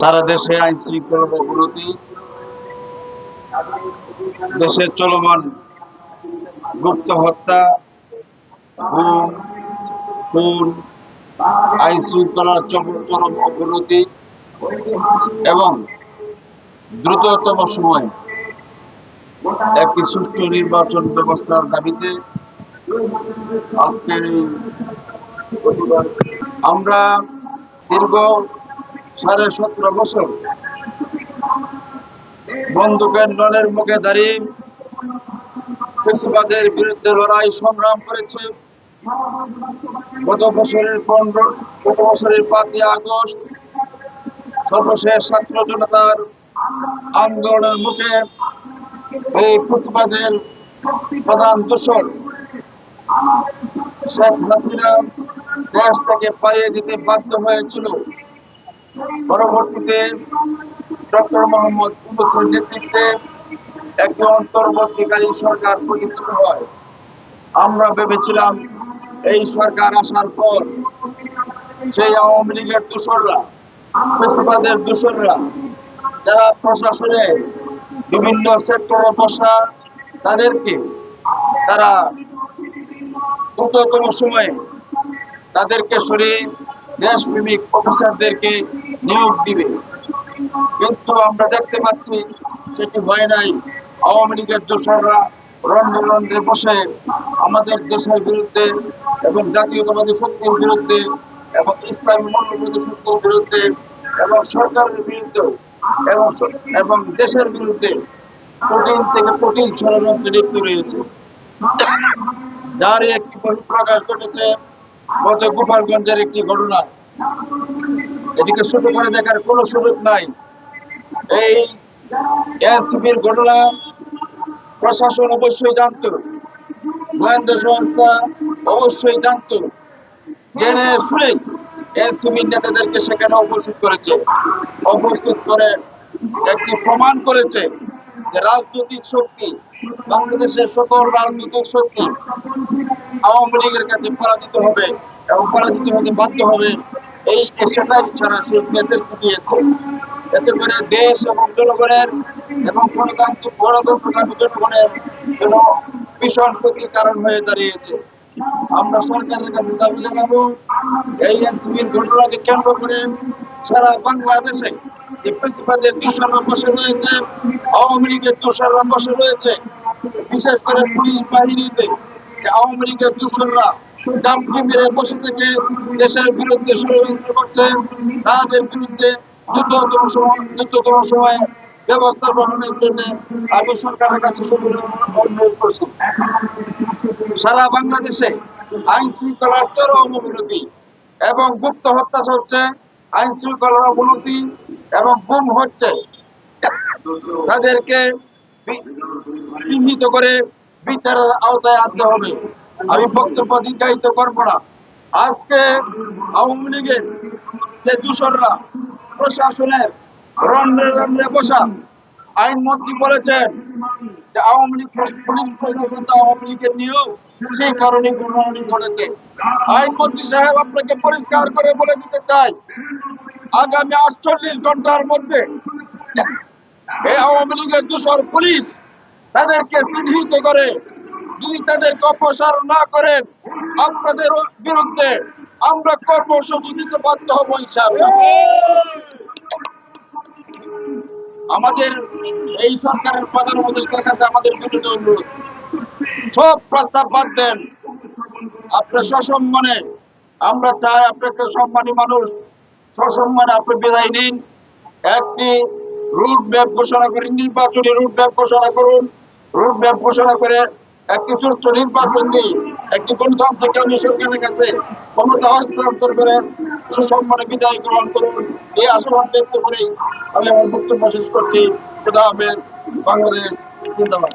সারা দেশে আইন শৃঙ্খলার অবনতি দেশে চলমান গুপ্ত হত্যা আইন শৃঙ্খলার চরম অবনতি এবং দ্রুততম সময় একটি সুষ্ঠু নির্বাচন ব্যবস্থার দাবিতে আজকের আমরা দীর্ঘ সাড়ে সতেরো বছর। বন্দুকের নলের মুখে দাঁড়িয়ে বিরুদ্ধে লড়াই সংগ্রাম করেছে। গত বছরের পনেরো, গত বছরের পাঁচই আগস্ট সর্বশেষ ছাত্র জনতার আন্দোলনের মুখে এই কৃষিবাদের প্রধান দূষণ শেখ হাসিনা দেশ থেকে পালিয়ে যেতে বাধ্য হয়েছিল। পরবর্তীতে ডক্টর মোহাম্মদ ইউনুসের নেতৃত্বে একটি অন্তর্বর্তীকালীন সরকার প্রতিষ্ঠিত হয়। আমরা ভেবেছিলাম এই সরকার আসার পর সেই আওয়ামী লীগের দূষররা পেশিবাদের দূষররা যারা প্রশাসনে বিভিন্ন সেক্টরে বসা তাদেরকে, তারা দ্রুততম সময়ে তাদেরকে সরিয়ে দেশপ্রেমিক অফিসারদেরকে নিয়োগ দিবে। কিন্তু আমরা দেখতে পাচ্ছি সেটি হয় নাই। আওয়ামী লীগের দোসররা রন্ধ্রে রন্ধ্রে বসে আমাদের দেশের বিরুদ্ধে এবং জাতীয়তাবাদী শক্তির বিরুদ্ধে এবং ইসলামী মূল্যবোধী শক্তির বিরুদ্ধে এবং সরকারের বিরুদ্ধে এবং এবং দেশের বিরুদ্ধে কঠিন থেকে কঠিন ষড়যন্ত্রে লিপ্ত রয়েছে। যার একটি বহিঃপ্রকাশ ঘটেছে গত গোপালগঞ্জের একটি ঘটনা। এটিকে ছোট করে দেখার কোনো সুযোগ নাই। এই এনসিপির ঘটনা প্রশাসন অবশ্যই জানত। গোয়েন্দা সংস্থা অবশ্যই জানত। জেনে শুনে এনসিপির নেতাদেরকে সেখানে উপস্থিত করেছে। উপস্থিত করে একটি প্রমাণ করেছে যে রাজনৈতিক শক্তি, বাংলাদেশের সকল রাজনৈতিক শক্তি আওয়ামী লীগের কাছে পরাজিত হবে এবং পরাজিত হতে বাধ্য হবে। এই ছাড়া সেই মেসেজ দিয়েছে এতে করে দেশ এবং জনগণের এবং গণতান্ত্রিক গণতন্ত্রকামী জনগণের জন্য ভীষণ ক্ষতির কারণ হয়ে দাঁড়িয়েছে। আমরা সরকারের কাছে দাবি জানাব, এই এনসিপির ঘটনাকে কেন্দ্র করে সারা বাংলাদেশে প্রিন্সিপালদের দূষণরা বসে রয়েছে, আওয়ামী লীগের দূষণরা বসে রয়েছে, বিশেষ করে পুলিশ বাহিনীতে আওয়ামী লীগের দূষণরা বসে থেকে দেশের বিরুদ্ধে ষড়যন্ত্র করছে। তাদের বিরুদ্ধে দ্রুততম সময়, দ্রুততম সময়ে ব্যবস্থা গ্রহণের জন্য আমি সরকারের কাছে সারা বাংলাদেশে আইন শৃঙ্খলার চরম অবনতি এবং গুপ্ত হত্যা চলছে। আইন শৃঙ্খলার অবনতি এবং গুম হচ্ছে। তাদেরকে চিহ্নিত করে বিচারের আওতায় আনতে হবে। আমি বক্তব্য দীর্ঘায়িত করব না। আজকে আওয়ামী লীগের যে দূষররা প্রশাসনের রন্ধ্রে রন্ধ্রে বসা আইনমন্ত্রী বলেছেন যে আওয়ামী লীগ পুলিশ প্রশাসন তো আওয়ামী লীগের নিয়েও সেই কারণে গুণাগুণি ঘটেছে আইনমন্ত্রী সাহেব আপনাকে পরিষ্কার করে বলে দিতে চাই, আগামী আটচল্লিশ ঘণ্টার মধ্যে এই আওয়ামী লীগের দূষর পুলিশ তাদেরকে চিহ্নিত করে যদি তাদেরকে অপসারণ না করেন, আপনাদের বিরুদ্ধে আমরা কর্মসূচি দিতে বাধ্য হব আমাদের এই সরকারের প্রধান উপদেষ্টার কাছে আমাদের বিরুদ্ধে অনুরোধ। সব প্রস্তাব বাদ দেন। আপনার সসম্মানে আমরা চাই আপনাকে সম্মানী মানুষ, সসম্মানে আপনি বিদায় নিন। একটি রুট ম্যাপ ঘোষণা করে, নির্বাচনী রুট ম্যাপ ঘোষণা করুন। রুট ম্যাপ ঘোষণা করে একটি সুষ্ঠু নির্বাচন একটি গণতান্ত্রিক সরকারের কাছে ক্ষমতা হস্তান্তর করে সুসম্মানে বিদায় গ্রহণ করুন। এই আশীর্বাদ ব্যক্ত করেই আমি আমার বক্তব্য শেষ করছি। খুদা হাফেজ। বাংলাদেশ জিন্দাবাদ।